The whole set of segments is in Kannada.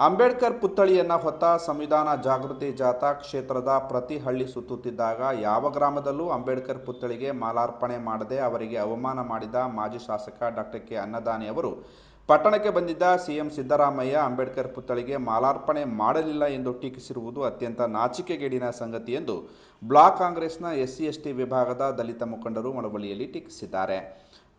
ಅಂಬೇಡ್ಕರ್ ಪುತ್ಥಳಿಯನ್ನು ಹೊತ್ತ ಸಂವಿಧಾನ ಜಾಗೃತಿ ಜಾಥಾ ಕ್ಷೇತ್ರದ ಪ್ರತಿ ಹಳ್ಳಿ ಸುತ್ತುತ್ತಿದ್ದಾಗ ಯಾವ ಗ್ರಾಮದಲ್ಲೂ ಅಂಬೇಡ್ಕರ್ ಪುತ್ಥಳಿಗೆ ಮಾಲಾರ್ಪಣೆ ಮಾಡದೆ ಅವರಿಗೆ ಅವಮಾನ ಮಾಡಿದ ಮಾಜಿ ಶಾಸಕ ಡಾಕ್ಟರ್ ಕೆ ಅನ್ನದಾನಿ ಅವರು. ಪಟ್ಟಣಕ್ಕೆ ಬಂದಿದ್ದ ಸಿಎಂ ಸಿದ್ದರಾಮಯ್ಯ ಅಂಬೇಡ್ಕರ್ ಪುತ್ಥಳಿಗೆ ಮಾಲಾರ್ಪಣೆ ಮಾಡಲಿಲ್ಲ ಎಂದು ಟೀಕಿಸಿರುವುದು ಅತ್ಯಂತ ನಾಚಿಕೆಗೇಡಿನ ಸಂಗತಿ ಎಂದು ಬ್ಲಾಕ್ ಕಾಂಗ್ರೆಸ್ನ ಎಸ್ಸಿ ಎಸ್ಟಿ ವಿಭಾಗದ ದಲಿತ ಮುಖಂಡರು ಮಳವಳ್ಳಿಯಲ್ಲಿ ಟೀಕಿಸಿದ್ದಾರೆ.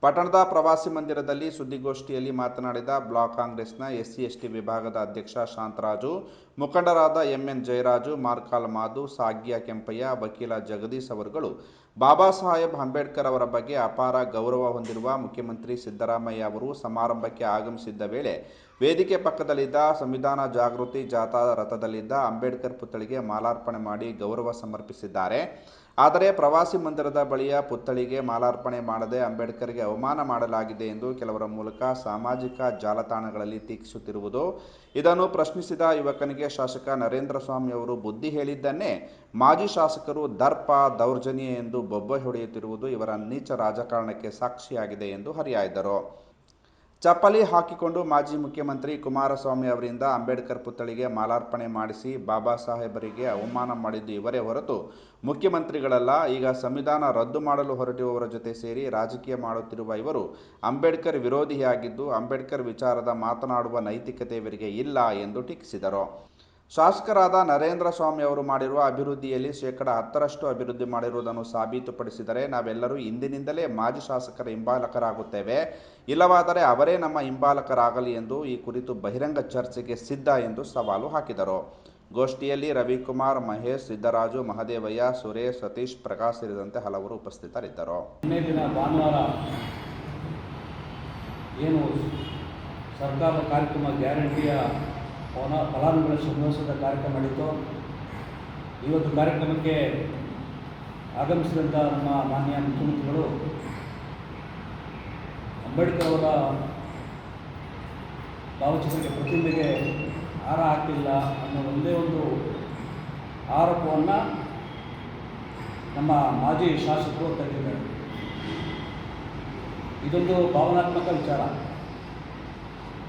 ಪಟ್ಟಣದ ಪ್ರವಾಸಿ ಮಂದಿರದಲ್ಲಿ ಸುದ್ದಿಗೋಷ್ಠಿಯಲ್ಲಿ ಮಾತನಾಡಿದ ಬ್ಲಾಕ್ ಕಾಂಗ್ರೆಸ್ನ ಎಸ್ಸಿ, ಎಸ್ಟಿ ವಿಭಾಗದ ಅಧ್ಯಕ್ಷ ಶಾಂತರಾಜು, ಮುಖಂಡರಾದ ಎಂಎನ್ ಜಯರಾಜು, ಮಾರ್ಕಾಲ್ ಮಾಧು, ಸಾಗ್ಯ ಕೆಂಪಯ್ಯ, ವಕೀಲ ಜಗದೀಶ್ ಅವರುಗಳು, ಬಾಬಾ ಸಾಹೇಬ್ ಅಂಬೇಡ್ಕರ್ ಅವರ ಬಗ್ಗೆ ಅಪಾರ ಗೌರವ ಹೊಂದಿರುವ ಮುಖ್ಯಮಂತ್ರಿ ಸಿದ್ದರಾಮಯ್ಯ ಅವರು ಸಮಾರಂಭಕ್ಕೆ ಆಗಮಿಸಿದ್ದ ವೇಳೆ ವೇದಿಕೆ ಪಕ್ಕದಲ್ಲಿದ್ದ ಸಂವಿಧಾನ ಜಾಗೃತಿ ಜಾಥಾ ರಥದಲ್ಲಿದ್ದ ಅಂಬೇಡ್ಕರ್ ಪುತ್ಥಳಿಗೆ ಮಾಲಾರ್ಪಣೆ ಮಾಡಿ ಗೌರವ ಸಮರ್ಪಿಸಿದ್ದಾರೆ. ಆದರೆ ಪ್ರವಾಸಿ ಮಂದಿರದ ಬಳಿಯ ಪುತ್ಥಳಿಗೆ ಮಾಲಾರ್ಪಣೆ ಮಾಡದೆ ಅಂಬೇಡ್ಕರ್ಗೆ ಅವಮಾನ ಮಾಡಲಾಗಿದೆ ಎಂದು ಕೆಲವರ ಮೂಲಕ ಸಾಮಾಜಿಕ ಜಾಲತಾಣಗಳಲ್ಲಿ ಟೀಕಿಸುತ್ತಿರುವುದು. ಇದನ್ನು ಪ್ರಶ್ನಿಸಿದ ಯುವಕನಿಗೆ ಶಾಸಕ ನರೇಂದ್ರ ಸ್ವಾಮಿ ಅವರು ಬುದ್ಧಿ ಹೇಳಿದ್ದನ್ನೇ ಮಾಜಿ ಶಾಸಕರು ದರ್ಪ, ದೌರ್ಜನ್ಯ ಎಂದು ಬೊಬ್ಬೆ ಹೊಡೆಯುತ್ತಿರುವುದು ಇವರ ನೀಚ ರಾಜಕಾರಣಕ್ಕೆ ಸಾಕ್ಷಿಯಾಗಿದೆ ಎಂದು ಹರಿಹಾಯ್ದರು. ಚಪ್ಪಲಿ ಹಾಕಿಕೊಂಡು ಮಾಜಿ ಮುಖ್ಯಮಂತ್ರಿ ಕುಮಾರಸ್ವಾಮಿ ಅವರಿಂದ ಅಂಬೇಡ್ಕರ್ ಪುತ್ಥಳಿಗೆ ಮಾಲಾರ್ಪಣೆ ಮಾಡಿಸಿ ಬಾಬಾ ಸಾಹೇಬರಿಗೆ ಅವಮಾನ ಮಾಡಿದ್ದು ಇವರೇ ಹೊರತು ಮುಖ್ಯಮಂತ್ರಿಗಳಲ್ಲ. ಈಗ ಸಂವಿಧಾನ ರದ್ದು ಮಾಡಲು ಹೊರಟಿರುವವರ ಜೊತೆ ಸೇರಿ ರಾಜಕೀಯ ಮಾಡುತ್ತಿರುವ ಇವರು ಅಂಬೇಡ್ಕರ್ ವಿರೋಧಿಯಾಗಿದ್ದು ಅಂಬೇಡ್ಕರ್ ವಿಚಾರದ ಮಾತನಾಡುವ ನೈತಿಕತೆ ಇವರಿಗೆ ಇಲ್ಲ ಎಂದು ಟೀಕಿಸಿದರು. ಶಾಸಕರಾದ ನರೇಂದ್ರ ಸ್ವಾಮಿ ಅವರು ಮಾಡಿರುವ ಅಭಿವೃದ್ಧಿಯಲ್ಲಿ ಶೇಕಡ ಹತ್ತರಷ್ಟು ಅಭಿವೃದ್ಧಿ ಮಾಡಿರುವುದನ್ನು ಸಾಬೀತುಪಡಿಸಿದರೆ ನಾವೆಲ್ಲರೂ ಇಂದಿನಿಂದಲೇ ಮಾಜಿ ಶಾಸಕರ ಹಿಂಬಾಲಕರಾಗುತ್ತೇವೆ. ಇಲ್ಲವಾದರೆ ಅವರೇ ನಮ್ಮ ಹಿಂಬಾಲಕರಾಗಲಿ ಎಂದು ಈ ಕುರಿತು ಬಹಿರಂಗ ಚರ್ಚೆಗೆ ಸಿದ್ಧ ಎಂದು ಸವಾಲು ಹಾಕಿದರು. ಗೋಷ್ಠಿಯಲ್ಲಿ ರವಿಕುಮಾರ್, ಮಹೇಶ್, ಸಿದ್ದರಾಜು, ಮಹದೇವಯ್ಯ, ಸುರೇಶ್, ಸತೀಶ್, ಪ್ರಕಾಶ್ ಸೇರಿದಂತೆ ಹಲವರು ಉಪಸ್ಥಿತರಿದ್ದರು. ಏನು ಸರ್ಕಾರದ ಕಾರ್ಯಕ್ರಮ ಗ್ಯಾರಂಟಿಯ ಫಲ ಫಲಾನುಭವಿ ಸಂಭವಿಸಿದ ಕಾರ್ಯಕ್ರಮ ನಡೀತು ಇವತ್ತು ಕಾರ್ಯಕ್ರಮಕ್ಕೆ ಆಗಮಿಸಿದಂಥ ನಮ್ಮ ಮಾನ್ಯ ಮುಖ್ಯಮಂತ್ರಿಗಳು ಅಂಬೇಡ್ಕರ್ ಅವರ ಭಾವಚಿತ್ರಕ್ಕೆ ಪ್ರತಿಮೆಗೆ ಹಾರ ಹಾಕಿಲ್ಲ ಅನ್ನೋ ಒಂದೇ ಒಂದು ಆರೋಪವನ್ನು ನಮ್ಮ ಮಾಜಿ ಶಾಸಕರು ತೆಗೆದಿದ್ದಾರೆ ಇದೊಂದು ಭಾವನಾತ್ಮಕ ವಿಚಾರ.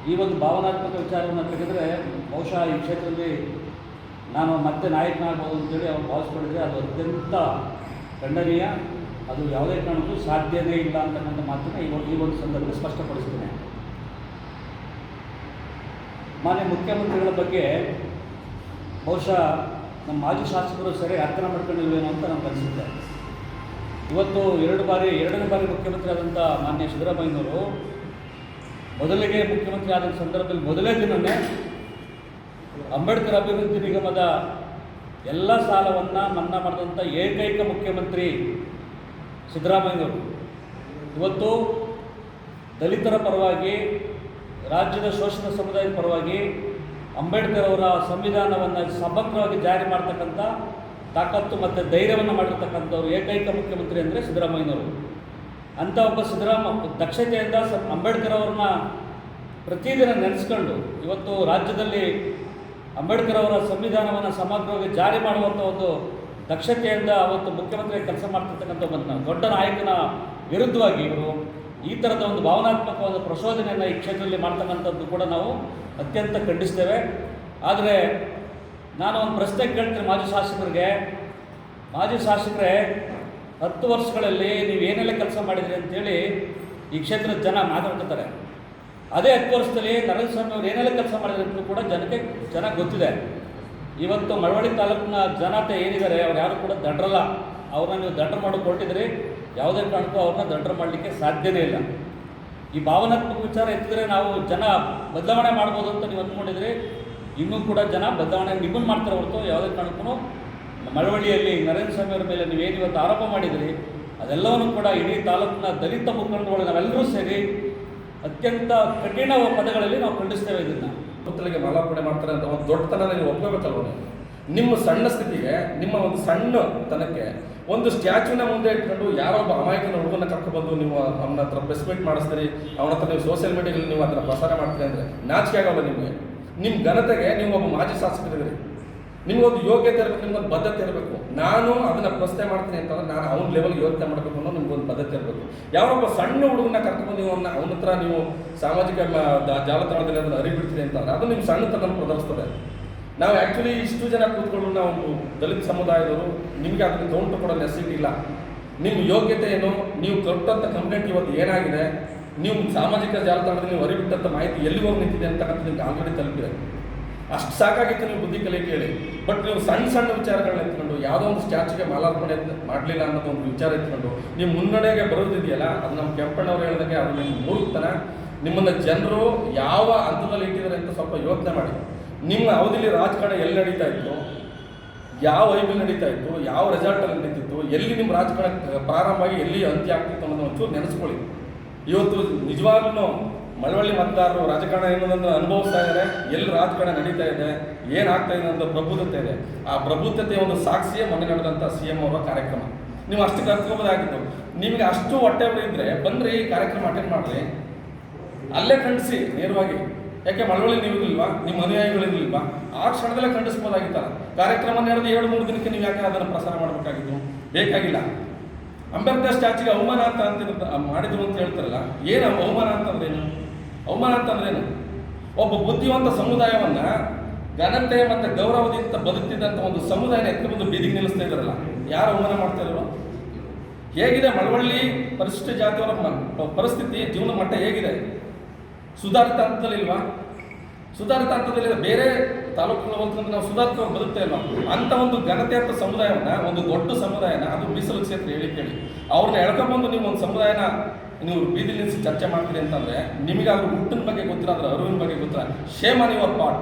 ಈ ಒಂದು ಭಾವನಾತ್ಮಕ ವಿಚಾರವನ್ನು ತೆಗೆದರೆ ಬಹುಶಃ ಈ ಕ್ಷೇತ್ರದಲ್ಲಿ ನಾನು ಮತ್ತೆ ನಾಯಕನಾಗ್ಬೋದು ಅಂತೇಳಿ ಅವ್ರು ಭಾವಿಸ್ಕೊಂಡಿದ್ರೆ ಅದು ಅತ್ಯಂತ ಖಂಡನೀಯ. ಅದು ಯಾವುದೇ ಕಾರಣಕ್ಕೂ ಸಾಧ್ಯವೇ ಇಲ್ಲ ಅಂತಕ್ಕಂಥ ಮಾತನ್ನು ಈ ಒಂದು ಈ ಒಂದು ಸಂದರ್ಭದಲ್ಲಿ ಸ್ಪಷ್ಟಪಡಿಸ್ತೇನೆ. ಮಾನ್ಯ ಮುಖ್ಯಮಂತ್ರಿಗಳ ಬಗ್ಗೆ ಬಹುಶಃ ನಮ್ಮ ಮಾಜಿ ಶಾಸಕರು ಸರಿ ಅರ್ಥನ ಮಾಡ್ಕೊಂಡಿಲ್ವೇನೋ ಅಂತ ನಮ್ಗೆ ಅನಿಸುತ್ತೆ. ಇವತ್ತು ಎರಡು ಬಾರಿ ಎರಡನೇ ಬಾರಿ ಮುಖ್ಯಮಂತ್ರಿ ಆದಂಥ ಮಾನ್ಯ ಸಿದ್ದರಾಮಯ್ಯನವರು ಮೊದಲಿಗೆ ಮುಖ್ಯಮಂತ್ರಿ ಆದ ಸಂದರ್ಭದಲ್ಲಿ ಮೊದಲೇ ದಿನವೇ ಅಂಬೇಡ್ಕರ್ ಅಭಿವೃದ್ಧಿ ನಿಗಮದ ಎಲ್ಲ ಸಾಲವನ್ನು ಮನ್ನಾ ಮಾಡಿದಂಥ ಏಕೈಕ ಮುಖ್ಯಮಂತ್ರಿ ಸಿದ್ದರಾಮಯ್ಯವರು ಇವತ್ತು ದಲಿತರ ಪರವಾಗಿ, ರಾಜ್ಯದ ಶೋಷಿತ ಸಮುದಾಯದ ಪರವಾಗಿ ಅಂಬೇಡ್ಕರ್ ಅವರ ಸಂವಿಧಾನವನ್ನು ಸಮಗ್ರವಾಗಿ ಜಾರಿ ಮಾಡ್ತಕ್ಕಂಥ ತಾಕತ್ತು ಮತ್ತು ಧೈರ್ಯವನ್ನು ಮಾಡಿರ್ತಕ್ಕಂಥವ್ರು ಏಕೈಕ ಮುಖ್ಯಮಂತ್ರಿ ಅಂದರೆ ಸಿದ್ದರಾಮಯ್ಯನವರು. ಅಂಥ ಒಬ್ಬ ಸಿದ್ದರಾಮ ದಕ್ಷತೆಯಿಂದ ಅಂಬೇಡ್ಕರ್ ಅವ್ರನ್ನ ಪ್ರತಿದಿನ ನೆನೆಸ್ಕೊಂಡು ಇವತ್ತು ರಾಜ್ಯದಲ್ಲಿ ಅಂಬೇಡ್ಕರ್ ಅವರ ಸಂವಿಧಾನವನ್ನು ಸಮಗ್ರವಾಗಿ ಜಾರಿ ಮಾಡುವಂಥ ಒಂದು ದಕ್ಷತೆಯಿಂದ ಅವತ್ತು ಮುಖ್ಯಮಂತ್ರಿ ಕೆಲಸ ಮಾಡ್ತಿರ್ತಕ್ಕಂಥ ಒಂದು ದೊಡ್ಡ ನಾಯಕನ ವಿರುದ್ಧವಾಗಿ ಇವರು ಈ ಥರದ ಒಂದು ಭಾವನಾತ್ಮಕವಾದ ಪ್ರಚೋದನೆಯನ್ನು ಈ ಕ್ಷೇತ್ರದಲ್ಲಿ ಮಾಡ್ತಕ್ಕಂಥದ್ದು ಕೂಡ ನಾವು ಅತ್ಯಂತ ಖಂಡಿಸ್ತೇವೆ. ಆದರೆ ನಾನು ಒಂದು ಪ್ರಶ್ನೆ ಕೇಳ್ತೀನಿ ಮಾಜಿ ಶಾಸಕರಿಗೆ. ಮಾಜಿ ಶಾಸಕರೇ ಹತ್ತು ವರ್ಷಗಳಲ್ಲಿ ನೀವು ಏನೆಲ್ಲ ಕೆಲಸ ಮಾಡಿದ್ರಿ ಅಂತೇಳಿ ಈ ಕ್ಷೇತ್ರದ ಜನ ಮಾತಾಡ್ಕೊತಾರೆ. ಅದೇ ಹತ್ತು ವರ್ಷದಲ್ಲಿ ನರೇಂದ್ರ ಸ್ವಾಮಿ ಅವರು ಏನೆಲ್ಲ ಕೆಲಸ ಮಾಡಿದ್ರು ಅಂತ ಕೂಡ ಜನಕ್ಕೆ ಚೆನ್ನಾಗಿ ಗೊತ್ತಿದೆ. ಇವತ್ತು ಮಳವಳ್ಳಿ ತಾಲೂಕಿನ ಜನತೆ ಏನಿದ್ದಾರೆ, ಅವ್ರು ಯಾರು ಕೂಡ ದಡ್ರಲ್ಲ. ಅವ್ರನ್ನ ನೀವು ದಡ್ರ ಮಾಡೋಕೆ ಹೊರಟಿದ್ರಿ ಯಾವುದೇ ಕಾರಣಕ್ಕೂ ಅವ್ರನ್ನ ದಡ್ರ ಮಾಡಲಿಕ್ಕೆ ಸಾಧ್ಯನೇ ಇಲ್ಲ. ಈ ಭಾವನಾತ್ಮಕ ವಿಚಾರ ಎತ್ತಿದ್ರೆ ನಾವು ಜನ ಬದಲಾವಣೆ ಮಾಡ್ಬೋದು ಅಂತ ನೀವು ಅಂದ್ಕೊಂಡಿದ್ರಿ. ಇನ್ನೂ ಕೂಡ ಜನ ಬದಲಾವಣೆ ನಿಮ್ಮನ್ನು ಮಾಡ್ತಾರೆ ಹೊರತು ಯಾವುದೇ ಕಾರಣಕ್ಕೂ ಮಳವಳ್ಳಿಯಲ್ಲಿ ನರೇಂದ್ರ ಸ್ವಾಮಿ ಅವರ ಮೇಲೆ ನೀವೇನು ಇವತ್ತು ಆರೋಪ ಮಾಡಿದ್ರಿ, ಅದೆಲ್ಲವನ್ನು ಕೂಡ ಇಡೀ ತಾಲೂಕಿನ ದಲಿತ ಮುಖಂಡಗಳು ನಾವೆಲ್ಲರೂ ಸೇರಿ ಅತ್ಯಂತ ಕಠಿಣ ಪದಗಳಲ್ಲಿ ನಾವು ಖಂಡಿಸ್ತೇವೆ ಇದನ್ನು. ಪುತ್ಥಳಿಗೆ ಮಾಲಾರ್ಪಣೆ ಮಾಡ್ತಾರೆ ಅಂತ ಒಂದು ದೊಡ್ಡತನ ನೀವು ಒಪ್ಕೋಬೇಕಲ್ವ ನಿಮ್ಮ ಸಣ್ಣ ಸ್ಥಿತಿಗೆ, ನಿಮ್ಮ ಒಂದು ಸಣ್ಣ ತನಕ್ಕೆ ಒಂದು ಸ್ಟ್ಯಾಚ್ಯೂನ ಮುಂದೆ ಇಟ್ಕೊಂಡು ಯಾರೋ ಒಬ್ಬ ಅಮಾಯಕನ ಹುಡುಗನ ಕರ್ಕೊಬಂದು ನೀವು ಅವನ ಹತ್ರ ಪ್ರೆಸ್ ಮೀಟ್ ಮಾಡಿಸ್ತೀರಿ, ಅವನ ಹತ್ರ ನೀವು ಸೋಷಿಯಲ್ ಮೀಡಿಯಾದಲ್ಲಿ ನೀವು ಅದರ ಪ್ರಸಾರ ಮಾಡ್ತೀರಿ ಅಂದರೆ ನಾಚಿಕೆ ಆಗೋಲ್ಲ ನಿಮಗೆ? ನಿಮ್ಮ ಘನತೆಗೆ ನೀವು ಒಬ್ಬ ಮಾಜಿ ಶಾಸಕರಿದ್ದೀರಿ. ನಿಮ್ಗೊಂದು ಯೋಗ್ಯತೆ ಇರಬೇಕು, ನಿಮ್ಗೊಂದು ಬದ್ಧತೆ ಇರಬೇಕು. ನಾನು ಅದನ್ನ ಪ್ರಶ್ನೆ ಮಾಡ್ತೀನಿ ಅಂತಂದ್ರೆ ನಾನು ಅವನ ಲೆವೆಲ್ ಯೋಚನೆ ಮಾಡಬೇಕು ಅನ್ನೋ ನಿಮ್ಗೊಂದು ಬದ್ಧತೆ ಇರಬೇಕು. ಯಾವೊಬ್ಬ ಸಣ್ಣ ಹುಡುಗನ ಕರ್ಕೊಂಡು ನೀವು ಅವನ್ನ ಅವನ ಹತ್ರ ನೀವು ಸಾಮಾಜಿಕ ಜಾಲತಾಣದಲ್ಲಿ ಅದನ್ನು ಅರಿಬಿಡ್ತೀನಿ ಅಂತಂದ್ರೆ ಅದು ನಿಮ್ಮ ಸಣ್ಣತನ ಪ್ರದರ್ಶಿಸ್ತದೆ ನಾವು ಆ್ಯಕ್ಚುಲಿ ಇಷ್ಟು ಜನ ಕೂತ್ಕೊಂಡು ನಾವು ದಲಿತ ಸಮುದಾಯದವರು, ನಿಮಗೆ ಅದನ್ನು ಕೌಂಟ್ ಕೊಡೋ ನೆಸಿಟಿ ಇಲ್ಲ ನಿಮ್ಮ ಯೋಗ್ಯತೆ ಏನು? ನೀವು ಕೊಟ್ಟಂಥ ಕಂಪ್ಲೇಂಟ್ ಇವತ್ತು ಏನಾಗಿದೆ? ನೀವು ಸಾಮಾಜಿಕ ಜಾಲತಾಣದಲ್ಲಿ ನೀವು ಅರಿಬಿಟ್ಟಂಥ ಮಾಹಿತಿ ಎಲ್ಲಿವರೆಗೂ ನಿಂತಿದೆ ಅಂತಕ್ಕಂಥ ನಿಮ್ಗೆ ಆಲ್ರೆಡಿ ತಲುಪಿದೆ. ಅಷ್ಟು ಸಾಕಾಗಿತ್ತು ನೀವು ಬುದ್ಧಿ ಕಲಿ ಕೇಳಿ ಬಟ್ ನೀವು ಸಣ್ಣ ಸಣ್ಣ ವಿಚಾರಗಳನ್ನ ಎತ್ಕೊಂಡು, ಯಾವುದೋ ಒಂದು ಸ್ಟ್ಯಾಚ್ಯೂಗೆ ಮಾಲಾರ್ಪಣೆ ಮಾಡಲಿಲ್ಲ ಅನ್ನೋದು ಒಂದು ವಿಚಾರ ಎತ್ಕೊಂಡು, ನೀವು ಮುನ್ನಡೆಗೆ ಬರೋದಿದೆಯಲ್ಲ, ಅದು ನಮ್ಮ ಕೆಂಪಣ್ಣವ್ರು ಹೇಳಿದಂಗೆ ಅದು ನಿಮ್ಮ ಮೂರ್ತನ ನಿಮ್ಮನ್ನು ಜನರು ಯಾವ ಹಂತದಲ್ಲಿ ಇಟ್ಟಿದ್ದಾರೆ ಅಂತ ಸ್ವಲ್ಪ ಯೋಚನೆ ಮಾಡಿ. ನಿಮ್ಮ ಅವಧಿಲಿ ರಾಜಕಾರಣ ಎಲ್ಲಿ ನಡೀತಾ ಇತ್ತು? ಯಾವ ಐಬಿ ನಡೀತಾ ಇತ್ತು? ಯಾವ ರೆಸಾರ್ಟಲ್ಲಿ ನಡೀತಿತ್ತು? ಎಲ್ಲಿ ನಿಮ್ಮ ರಾಜಕಾರಣ ಪ್ರಾರಂಭ ಆಗಿ ಎಲ್ಲಿ ಅಂತ್ಯ ಆಗ್ತಿತ್ತು ಅನ್ನೋದು ಒಂಚೂರು ನೆನೆಸ್ಕೊಳ್ಳಿ. ಇವತ್ತು ನಿಜವಾಗ್ಲೂ ಮಳವಳ್ಳಿ ಮತದಾರರು ರಾಜಕಾರಣ ಏನೋದನ್ನು ಅನುಭವಿಸ್ತಾ ಇದ್ದಾರೆ. ಎಲ್ಲಿ ರಾಜಕಾರಣ ನಡೀತಾ ಇದೆ ಏನಾಗ್ತಾ ಇದೆ ಅಂತ ಪ್ರಬುದ್ಧತೆ ಇದೆ. ಆ ಪ್ರಬುದ್ಧತೆ ಒಂದು ಸಾಕ್ಷಿಯೇ ಮೊನ್ನೆ ನಡೆದಂಥ ಸಿ ಎಂ ಅವರ ಕಾರ್ಯಕ್ರಮ. ನೀವು ಅಷ್ಟು ಕರ್ಕೋಬೋದಾಗಿತ್ತು ನಿಮಗೆ ಅಷ್ಟು ಹೊಟ್ಟೆ ಇದ್ರೆ ಬಂದ್ರೆ ಈ ಕಾರ್ಯಕ್ರಮ ಅಟೆಂಡ್ ಮಾಡಿರಿ. ಅಲ್ಲೇ ಖಂಡಿಸಿ, ನೇರವಾಗಿ. ಯಾಕೆ ಮಳವಳ್ಳಿ ನೀವು ಇಲ್ವಾ ನಿಮ್ಮ ಅನುಯಾಯಿಗಳಿರ್ಲಿಲ್ವಾ ಆ ಕ್ಷಣದಲ್ಲೇ ಖಂಡಿಸ್ಬೋದಾಗಿತ್ತಲ್ಲ. ಕಾರ್ಯಕ್ರಮ ನಡೆದು ಎರಡು, ಮೂರು ದಿನಕ್ಕೆ ನೀವು ಯಾಕೆ ಅದನ್ನು ಪ್ರಸಾರ ಮಾಡಬೇಕಾಗಿತ್ತು? ಬೇಕಾಗಿಲ್ಲ. ಅಂಬೇಡ್ಕರ್ ಸ್ಟ್ಯಾಚ್ಯೂಗೆ ಅವಮಾನ ಅಂತ ಅಂತ ಮಾಡಿದ್ರು ಅಂತ ಹೇಳ್ತಾರಲ್ಲ, ಏನು ಅವಮಾನ ಅಂತಂದ್ರೇನು ಅವಮಾನ ಅಂತಂದ್ರೇನು ಒಬ್ಬ ಬುದ್ಧಿವಂತ ಸಮುದಾಯವನ್ನ ಘನತೆ ಮತ್ತು ಗೌರವದಿಂದ ಬದುಕ್ತಿದ್ದಂಥ ಒಂದು ಸಮುದಾಯನ ಎತ್ತಿ ಬಂದು ಬೀದಿಗೆ ನಿಲ್ಲಿಸ್ತಾ ಇದ್ದಾರಲ್ಲ, ಯಾರು ಅವಮಾನ ಮಾಡ್ತಾ ಇಲ್ವ ಹೇಗಿದೆ ಮಳವಳ್ಳಿ ಪರಿಶಿಷ್ಟ ಜಾತಿಯವರ ಪರಿಸ್ಥಿತಿ, ಜೀವನ ಮಟ್ಟ ಹೇಗಿದೆ? ಸುಧಾರಿತ ಹಂತದಲ್ಲಿಲ್ವಾ? ಸುಧಾರಿತ ಹಂತದಲ್ಲಿ ಬೇರೆ ತಾಲೂಕುಗಳು ಹೋಗ್ತಂದ್ರೆ ನಾವು ಸುಧಾರಿತ ಬದುಕ್ತಾ ಇಲ್ವಾ? ಅಂತ ಒಂದು ಘನತೆ ಅಂತ ಸಮುದಾಯವನ್ನ, ಒಂದು ದೊಡ್ಡ ಸಮುದಾಯನ, ಅದು ಮೀಸಲು ಕ್ಷೇತ್ರ ಹೇಳಿ ಕೇಳಿ. ಅವ್ರನ್ನ ಎಳ್ಕೊಂಡ್ಬಂದು ನೀವು ಒಂದು ಸಮುದಾಯನ ನೀವು ಬೀದಿ ನಿಲ್ಲಿಸಿ ಚರ್ಚೆ ಮಾಡ್ತೀರಿ ಅಂತಂದ್ರೆ ನಿಮಗೆ ಅದ್ರ ಹುಟ್ಟಿನ ಬಗ್ಗೆ ಗೊತ್ತಿಲ್ಲ ಅದ್ರ ಅರಿವಿನ ಬಗ್ಗೆ ಗೊತ್ತಿಲ್ಲ ಶೇಮ್ ಆನ್ ಯುವರ್ ಪಾರ್ಟ್